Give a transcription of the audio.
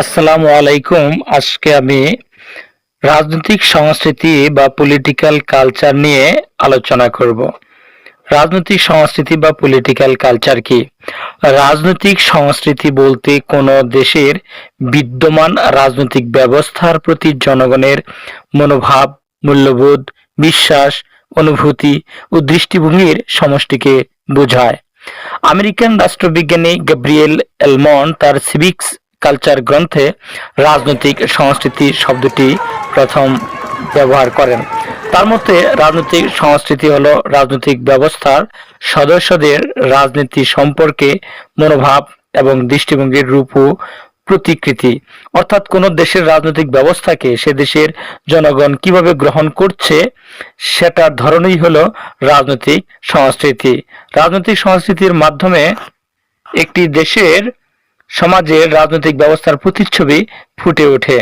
আসসালামু আলাইকুম। আজকে আমি রাজনৈতিক সংস্কৃতি বা পলিটিক্যাল কালচার নিয়ে আলোচনা করব। রাজনৈতিক সংস্কৃতি বা পলিটিক্যাল কালচার কি? রাজনৈতিক সংস্কৃতি বলতে কোনো দেশের বিদ্যমান রাজনৈতিক ব্যবস্থার প্রতি জনগণের মনোভাব, মূল্যবোধ, বিশ্বাস, অনুভূতি ও দৃষ্টিভঙ্গির সমষ্টিকে বোঝায়। আমেরিকান রাষ্ট্রবিজ্ঞানী গ্যাব্রিয়েল এলমন তার সিভিক্স কালচার গ্রন্থে রাজনৈতিক সংস্কৃতি শব্দটি প্রথম ব্যবহার করেন। তার মতে রাজনৈতিক সংস্কৃতি হলো রাজনৈতিক ব্যবস্থার সদস্যদের রাজনীতি সম্পর্কে মনোভাব এবং দৃষ্টিভঙ্গির রূপ ও প্রতিকৃতি। অর্থাৎ কোন দেশের রাজনৈতিক ব্যবস্থাকে সে দেশের জনগণ কীভাবে গ্রহণ করছে সেটার ধরনই হলো রাজনৈতিক সংস্কৃতি। রাজনৈতিক সংস্কৃতির মাধ্যমে একটি দেশের সমাজের রাজনৈতিক ব্যবস্থার প্রতিচ্ছবি ফুটে ওঠে।